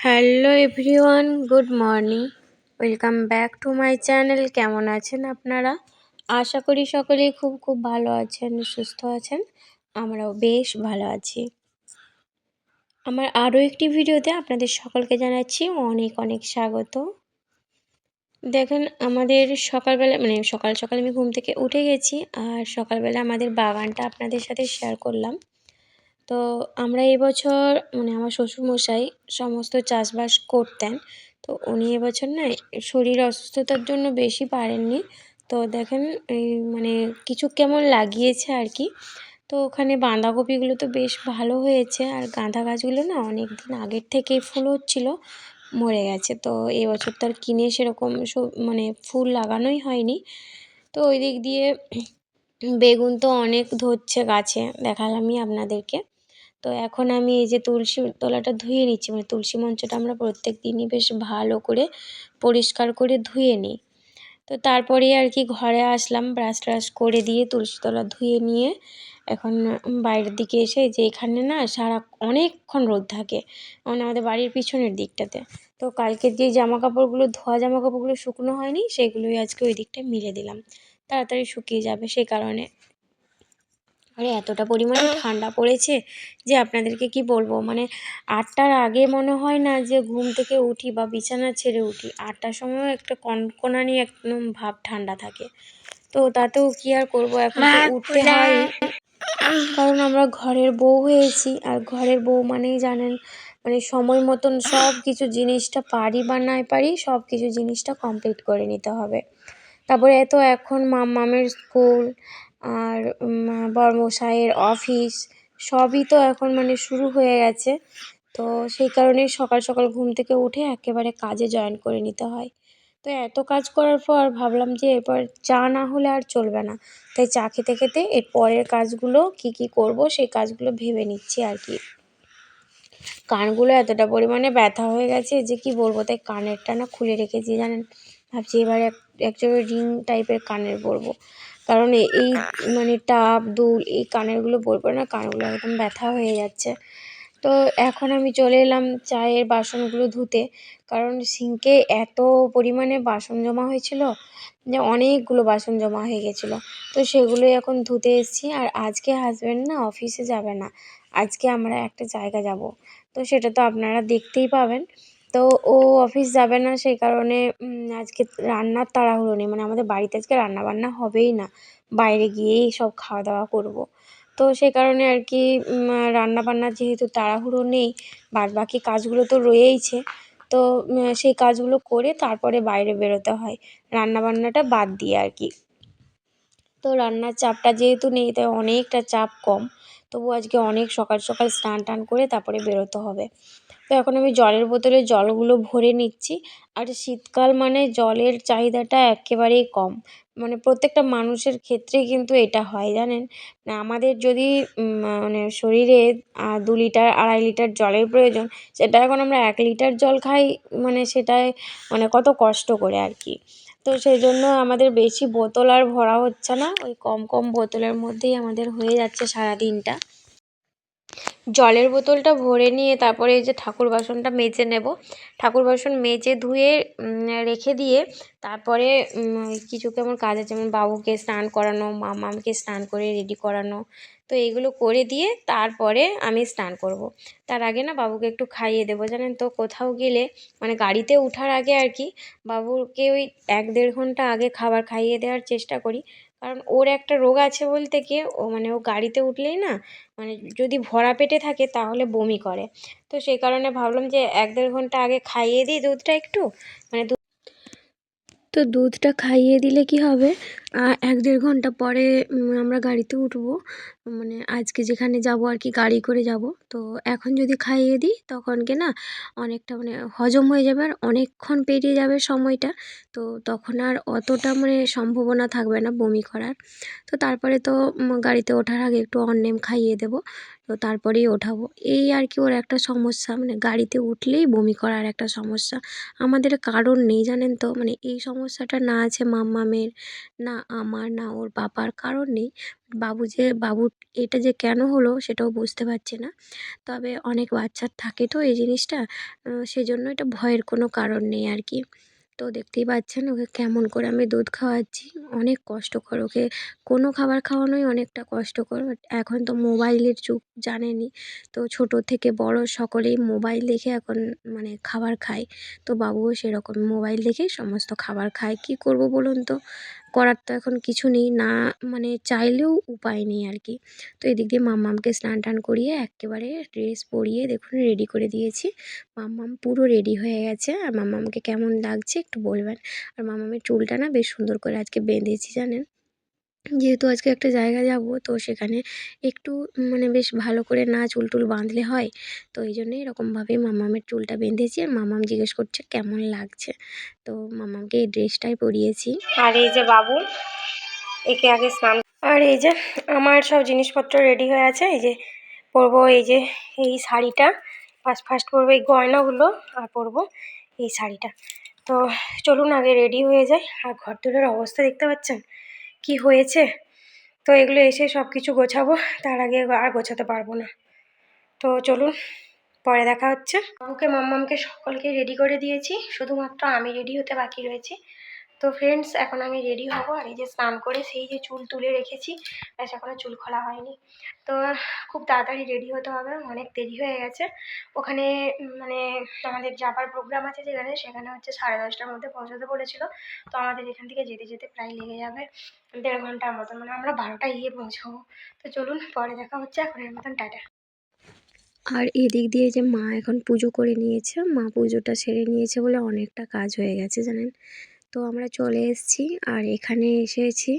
Hello everyone good morning welcome back to my channel কেমন আছেন আপনারা? আশা করি সকলেই খুব খুব ভালো আছেন, সুস্থ আছেন। আমরাও বেশ ভালো আছি। আমার আরও একটি ভিডিওতে আপনাদের সকলকে জানাচ্ছি অনেক অনেক স্বাগত। দেখেন, আমাদের সকালবেলা মানে সকাল সকাল আমি ঘুম থেকে উঠে গেছি আর সকালবেলা আমাদের বাগানটা আপনাদের সাথে শেয়ার করলাম। তো আমরা এবছর মানে আমার শ্বশুরমশাই সমস্ত চাষবাস করতেন। তো উনি এবছর না শরীর অসুস্থতার জন্য বেশি পারেননি। তো দেখেন এই মানে কিছু কেমন লাগিয়েছে আর কি। তো ওখানে বাঁধাকপিগুলো তো বেশ ভালো হয়েছে আর গাঁদা গাছগুলো না অনেক দিন আগের থেকেই ফুল হচ্ছিল, মরে গেছে। তো এবছর তো আর কিনে সেরকম মানে ফুল লাগানোই হয়নি। তো ওই দিক দিয়ে বেগুন তো অনেক ধরছে গাছে, দেখালামই আপনাদেরকে। তো এখন আমি এই যে তুলসী তলাটা ধুয়ে নিচ্ছি মানে তুলসী মঞ্চটা আমরা প্রত্যেক দিনই বেশ ভালো করে পরিষ্কার করে ধুয়ে নিই। তো তারপরে আর কি ঘরে আসলাম, ব্রাশ ট্রাশ করে দিয়ে তুলসী তলা ধুয়ে নিয়ে এখন বাইরের দিকে এসে যে এখানে না সারা অনেকক্ষণ রোদ থাকে মানে আমাদের বাড়ির পিছনের দিকটাতে। তো কালকে যে জামা কাপড়গুলো ধোয়া জামা কাপড়গুলো শুকনো হয়নি, সেগুলোই আজকে ওই দিকটায় মিলে দিলাম। তাড়াতাড়ি শুকিয়ে যাবে সেই কারণে। আরে এতটা পরিমাণে ঠান্ডা পড়েছে যে আপনাদেরকে কি বলব? মানে আটটার আগে মনে হয় না যে ঘুম থেকে উঠি বা বিছানা ছেড়ে উঠি। আটটার সময়ও একটা কনকনানি একদম ভাব ঠান্ডা থাকে। তো তাতেও কি আর করব? এখন উঠতে হয়। কারণ আমরা ঘরের বউ হয়েছি। আর ঘরের বউ মানেই জানেন মানে সময় মতন সব কিছু জিনিসটা পারি বা নাই পারি সব কিছু জিনিসটা কমপ্লিট করে নিতে হবে। তারপরে এত এখন মাম মামের স্কুল আর বড়মশাইয়ের অফিস সবই তো এখন মানে শুরু হয়ে গেছে। তো সেই কারণেই সকাল সকাল ঘুম থেকে উঠে একেবারে কাজে জয়েন করে নিতে হয়। তো এত কাজ করার পর ভাবলাম যে এরপর চা না হলে আর চলবে না। তাই চা খেতে খেতে এর পরের কাজগুলো কি কি করব সেই কাজগুলো ভেবে নিচ্ছি আর কি। কানগুলো এতটা পরিমাণে ব্যথা হয়ে গেছে যে কি বলব, তাই কানেরটা না খুলে রেখেছি জানেন? ভাবছি এবারে এক রিং টাইপের কানের পরবো। কারণ এই মানে টাপ দুল এই কানেরগুলো পরবো না কানগুলো একদম ব্যথা হয়ে যাচ্ছে। তো এখন আমি চলে এলাম চায়ের বাসনগুলো ধুতে। কারণ সিঙ্কে এত পরিমাণে বাসন জমা হয়েছিল যে অনেকগুলো বাসন জমা হয়ে গেছিল। তো সেগুলোই এখন ধুতে এসেছি। আর আজকে হাজব্যান্ড না অফিসে যাবে না। আজকে আমরা একটা জায়গা যাব। তো সেটা তো আপনারা দেখতেই পাবেন। তো ও অফিস যাবে না সেই কারণে আজকে রান্নার তাড়াহুড়ো নেই। মানে আমাদের বাড়িতে আজকে রান্না বান্না হবেই না। বাইরে গিয়েই সব খাওয়া দাওয়া করব। তো সেই কারণে আর কি রান্না বান্নার যেহেতু তাড়াহুড়ো নেই বাদ বাকি কাজগুলো তো রয়েইছে, তো সেই কাজগুলো করে তারপরে বাইরে বেরোতে হয়। রান্না বান্নাটা বাদ দিয়ে আর কি। তো রান্নার চাপটা যেহেতু নেই, তাই অনেকটা চাপ কম। তবু আজকে অনেক সকাল সকাল স্নান টান করে তারপরে বেরোতে হবে। তো এখন আমি জলের বোতলে জলগুলো ভরে নিচ্ছি। আর শীতকাল মানে জলের চাহিদাটা একেবারেই কম। মানে প্রত্যেকটা মানুষের ক্ষেত্রেই কিন্তু এটা হয়, জানেন? আমাদের যদি মানে শরীরে দু লিটার, আড়াই লিটার জলের প্রয়োজন, সেটা এখন আমরা এক লিটার জল খাই মানে সেটায় মানে কত কষ্ট করে আর কি। তো সেই জন্য আমাদের বেশি বোতল আর ভরা হচ্ছে না, ওই কম কম বোতলের মধ্যেই আমাদের হয়ে যাচ্ছে সারা দিনটা জলের বোতলটা ভরে নিয়ে তারপরে এই যে ঠাকুর বাসনটা মেজে নেব। ঠাকুর বাসন মেজে ধুয়ে রেখে দিয়ে তারপরে কিছু কেমন কাজ আছে, যেমন বাবুকে স্নান করানো, মামাকে স্নান করে রেডি করানো, তো এইগুলো করে দিয়ে তারপরে আমি স্নান করব। তার আগে না বাবুকে একটু খাইয়ে দেবো, জানেন তো? কোথাও গেলে মানে গাড়িতে ওঠার আগে আর কি, বাবুকে ওই এক দেড় ঘণ্টা আগে খাবার খাইয়ে দেওয়ার চেষ্টা করি। কারণ ওর একটা রোগ আছে বলতে কি ও মানে ও গাড়িতে উঠলেই না মানে যদি ভরা পেটে থাকে তাহলে বমি করে। তো সেই কারণে ভাবলাম যে এক দেড় ঘণ্টা আগে খাইয়ে দিই দুধটা একটু মানে তো দুধটা খাইয়ে দিলে কি হবে? এক দেড় ঘণ্টা পরে আমরা গাড়িতে উঠবো। মানে আজকে যেখানে যাব আর কি, গাড়ি করে যাব। তো এখন যদি খাইয়ে দিই, তখন কি না, অনেকটা মানে হজম হয়ে যাবে আর অনেকক্ষণ পেরিয়ে যাবে সময়টা। তো তখন আর অতটা মানে সম্ভাবনা থাকবে না বমি করার। তো তারপরে তো গাড়িতে ওঠার আগে একটু অন্নেম খাইয়ে দেবো। তো তারপরেই ওঠাবো। এই আর কি ওর একটা সমস্যা মানে গাড়িতে উঠলেই বমি করার একটা সমস্যা। আমাদের কারণ নেই জানেন তো মানে এই সমস্যাটা না আছে মাম্মামের, না আমার, না ওর বাবার কারণ নেই। বাবু যে বাবুর এটা যে কেন হলো সেটাও বুঝতে পারছি না। তবে অনেক বাচ্চার থাকে তো এই জিনিসটা সেজন্য এটা ভয়ের কোনো কারণ নেই আর কি। তো দেখতেই পাচ্ছেন ওকে কেমন করে আমি দুধ খাওয়াচ্ছি। অনেক কষ্টকর ওকে কোনো খাবার খাওয়ানোই অনেকটা কষ্টকর। এখন তো মোবাইলের যুগ জানেনি তো ছোট থেকে বড় সকলেই মোবাইল দেখে এখন মানে খাবার খায়। তো বাবুও সেরকম মোবাইল দেখেই সমস্ত খাবার খায়। কি করব বলুন তো? করার তো এখন কিছু নেই, না মানে চাইলেও উপায় নেই আর কি। তো এদিক দিয়ে মাম্মামকে স্নান টান করিয়ে একেবারে ড্রেস পরিয়ে দেখুন রেডি করে দিয়েছি। মাম্মাম পুরো রেডি হয়ে গেছে। আর মাম্মামকে কেমন লাগছে একটু বলবেন। আর মাম্মামের চুলটা না বেশ সুন্দর করে আজকে বেঁধেছি জানেন। যেহেতু আজকে একটা জায়গা যাব, তো সেখানে একটু মানে বেশ ভালো করে না চুল টুল বাঁধলে হয়। তো এই জন্যে এরকমভাবেই মামামের চুলটা বেঁধেছি আর মামাম জিজ্ঞেস করছে কেমন লাগছে। তো মামামকে এই ড্রেসটাই পরিয়েছি। আর এই যে বাবু, একে আগে স্নান আর এই যে আমার সব জিনিসপত্র রেডি হয়ে আছে, এই যে পরবো এই যে এই শাড়িটা, ফার্স্ট ফার্স্ট পরবো এই গয়নাগুলো আর পরবো এই শাড়িটা। তো চলুন আগে রেডি হয়ে যাই। আর ঘর তোলার অবস্থা দেখতে পাচ্ছেন? কি হয়েছে? তো এগুলো এসে সব কিছু গোছাবো, তার আগে আর গোছাতে পারব না। তো চলুন, পরে দেখা হচ্ছে। বাবুকে, মাম্মামকে সকলকে রেডি করে দিয়েছি, শুধুমাত্র আমি রেডি হতে বাকি রয়েছি। তো ফ্রেন্ডস এখন আমি রেডি হব। আর এই যে স্নান করে সেই যে চুল তুলে রেখেছি, ব্যাস এখনও চুল খোলা হয়নি। তো খুব তাড়াতাড়ি রেডি হতে হবে, অনেক দেরি হয়ে গেছে। ওখানে মানে আমাদের যাবার প্রোগ্রাম আছে যেখানে, সেখানে হচ্ছে সাড়ে দশটার মধ্যে পৌঁছাতে বলেছিল। তো আমাদের এখান থেকে যেতে যেতে প্রায় লেগে যাবে দেড় ঘণ্টার মতন মানে আমরা বারোটায় গিয়ে পৌঁছাবো। তো চলুন, পরে দেখা হচ্ছে। এখনের মতন টাটা। আর এদিক দিয়ে যে মা এখন পুজো করে নিয়েছে, মা পুজোটা সেরে নিয়েছে বলে অনেকটা কাজ হয়ে গেছে, জানেন? তো আমরা চলে এসেছি। আর এখানে এসেছি,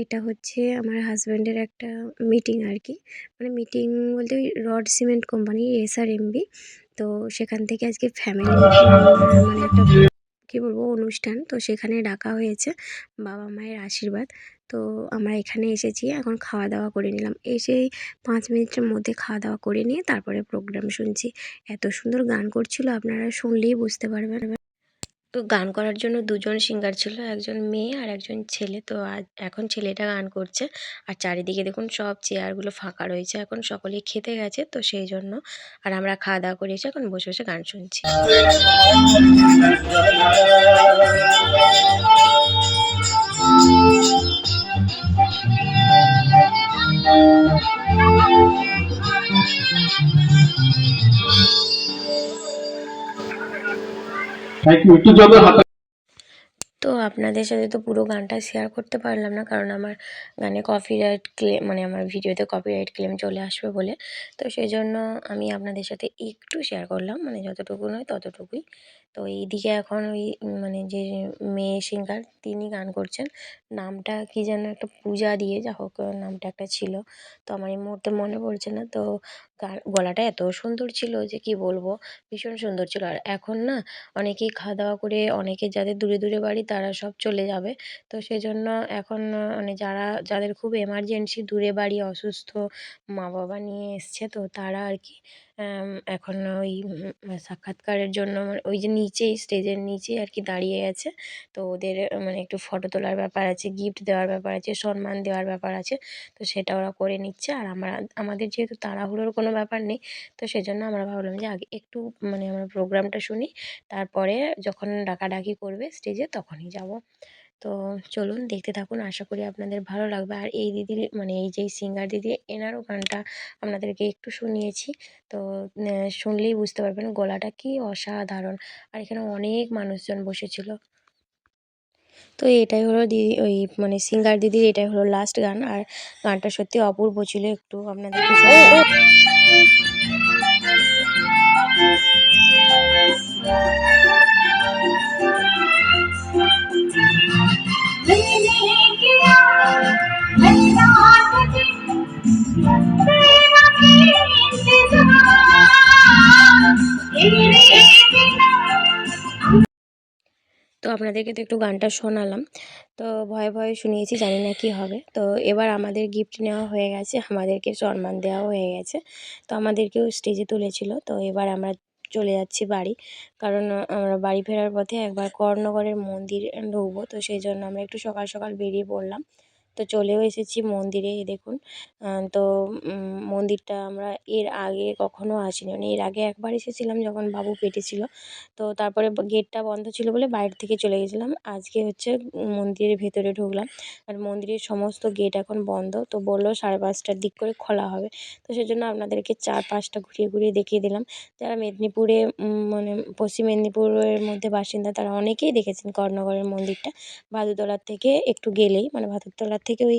এটা হচ্ছে আমার হাজব্যান্ডের একটা মিটিং আর কি মানে মিটিং বলতে ওই rod cement company, S R MB তো সেখান থেকে আজকে ফ্যামিলি মানে একটা কী বলব, অনুষ্ঠান। তো সেখানে ডাকা হয়েছে বাবা মায়ের আশীর্বাদ। তো আমরা এখানে এসেছি, এখন খাওয়া দাওয়া করে নিলাম। এসেই পাঁচ মিনিটের মধ্যে খাওয়া দাওয়া করে নিয়ে তারপরে প্রোগ্রাম শুনছি। এত সুন্দর গান করছিল, আপনারা শুনলেই বুঝতে পারবেন। তো গান করার জন্য দুজন সিঙ্গার ছিল, একজন মেয়ে আর একজন ছেলে। তো আজ এখন ছেলেটা গান করছে আর চারিদিকে দেখুন সব চেয়ারগুলো ফাঁকা রয়েছে। এখন সকলেই খেতে গেছে, তো সেই জন্য আর আমরা খাওয়া দাওয়া করে এসে এখন বসে বসে গান শুনছি। তো আপনাদের সাথে তো পুরো গানটা শেয়ার করতে পারলাম না, কারণ আমার গানে কপিরাইট ক্লেম মানে আমার ভিডিওতে কপিরাইট ক্লেম চলে আসবে বলে। তো সেই জন্য আমি আপনাদের সাথে একটু শেয়ার করলাম মানে যতটুকু নয় ততটুকুই তো এইদিকে এখন ওই মানে যে মেয়ে সিঙ্গার তিনি গান করছেন। নামটা কি যেন একটা পূজা দিয়ে, যা হোক, নামটা একটা ছিল। তো আমার এই মুহূর্তে মনে পড়ছে না। তো গান, গলাটা এত সুন্দর ছিল যে কি বলব, ভীষণ সুন্দর ছিল। আর এখন না অনেকেই খাওয়া দাওয়া করে, অনেকে যাদের দূরে দূরে বাড়ি, তারা সব চলে যাবে। তো সেজন্য এখন মানে যারা, যাদের খুব এমার্জেন্সি দূরে বাড়ি অসুস্থ মা বাবা নিয়ে এসছে, তো তারা আর কি এখন ওই সাক্ষাৎকারের জন্য মানে ওই যে নিচেই, স্টেজের নিচেই আর কি দাঁড়িয়ে আছে। তো ওদের মানে একটু ফটো তোলার ব্যাপার আছে গিফট দেওয়ার ব্যাপার আছে, সম্মান দেওয়ার ব্যাপার আছে। তো সেটা ওরা করে নিচ্ছে। আর আমরা, আমাদের যেহেতু তাড়াহুড়োর কোনো ব্যাপার নেই, তো সেজন্য আমরা ভাবলাম যে আগে একটু মানে আমরা প্রোগ্রামটা শুনি। তারপরে যখন ডাকাডাকি করবে স্টেজে তখনই যাব। তো চলুন দেখতে থাকুন আশা করি আপনাদের ভালো লাগবে। আর এই দিদির মানে এই যে সিঙ্গার দিদি এনারও গানটা আপনাদেরকে একটু শুনিয়েছি। তো শুনলেই বুঝতে পারবেন গলাটা কি অসাধারণ। আর এখানে অনেক মানুষজন বসেছিল। তো এটাই হলো দিদি ওই মানে সিঙ্গার দিদির এটাই হলো লাস্ট গান। আর গানটা সত্যি অপূর্ব ছিল একটু আপনাদেরকে তো আপনাদেরকে তো একটু গানটা শোনালাম। তো ভয়ে ভয়ে শুনিয়েছি, জানি না কি হবে। তো এবার আমাদের গিফট নেওয়া হয়ে গেছে, আমাদেরকে সম্মান দেওয়া হয়ে গেছে। তো আমাদেরকেও স্টেজে তুলেছিল, তো এবার আমরা চলে যাচ্ছি বাড়ি। কারণ আমরা বাড়ি ফেরার পথে একবার কর্ণগরের মন্দির ঢুকবো, তো সেই জন্য আমরা একটু সকাল সকাল বেরিয়ে পড়লাম। তো চলেও এসেছি মন্দিরে দেখুন। তো মন্দিরটা আমরা এর আগে কখনো আসিনি। মানে এর আগে একবার এসেছিলাম যখন বাবু পেটে ছিল। তো তারপরে গেটটা বন্ধ ছিল বলে বাইরে থেকে চলে গেছিলাম। আজকে হচ্ছে মন্দিরের ভেতরে ঢুকলাম। আর মন্দিরের সমস্ত গেট এখন বন্ধ। তো বলল সাড়ে পাঁচটার দিক করে খোলা হবে। তো সেজন্য আপনাদেরকে চার পাঁচটা ঘুরিয়ে ঘুরিয়ে দেখিয়ে দিলাম। যারা মেদিনীপুরে মানে পশ্চিম মেদিনীপুরের মধ্যে বাসিন্দা, তারা অনেকেই দেখেছেন কর্ণগরের মন্দিরটা। ভাদুতলার থেকে একটু গেলেই মানে ভাদুতলার থেকে ওই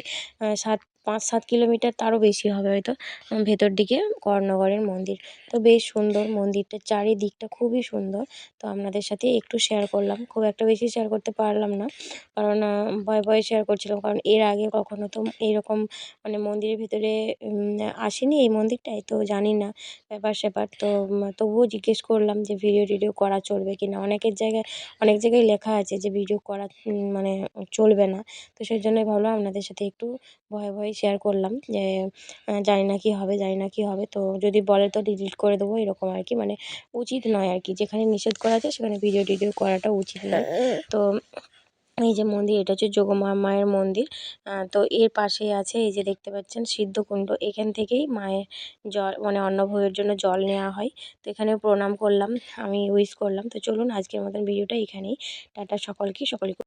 সাত পাঁচ সাত কিলোমিটার তারও বেশি হবে হয়তো ভেতর দিকে কর্ণগরের মন্দির। তো বেশ সুন্দর মন্দিরটার চারিদিকটা খুবই সুন্দর। তো আপনাদের সাথে একটু শেয়ার করলাম। খুব একটা বেশি শেয়ার করতে পারলাম না, কারণ ভয়ে ভয়ে শেয়ার করছিলাম। কারণ এর আগে কখনো তো এইরকম মানে মন্দিরের ভেতরে আসিনি এই মন্দিরটায় তো জানি না ব্যাপার স্যাপার। তো তবুও জিজ্ঞেস করলাম যে ভিডিও টিডিও করা চলবে কি না অনেকের জায়গায়, অনেক জায়গায় লেখা আছে যে ভিডিও করা মানে চলবে না। তো সেই জন্যই ভাবলাম আপনাদের সাথে একটু ভয়ে ভয়ে শেয়ার করলাম যে জানি না কী হবে জানি না কী হবে। তো যদি বলে তো ডিলিট করে দেবো এরকম আর কি মানে উচিত নয় আর কি যেখানে নিষেধ করা আছে সেখানে ভিডিও টিডিও করাটা উচিত নয়। তো এই যে মন্দির এটা হচ্ছে যোগমা মায়ের মন্দির। তো এর পাশেই আছে এই যে দেখতে পাচ্ছেন সিদ্ধকুণ্ড। এখান থেকেই মায়ের জল মানে অন্নভোগের জন্য জল নেওয়া হয়। তো এখানে প্রণাম করলাম আমি উইশ করলাম। তো চলুন আজকের মতন ভিডিওটা এখানেই। টাটা সকলকে সকলকে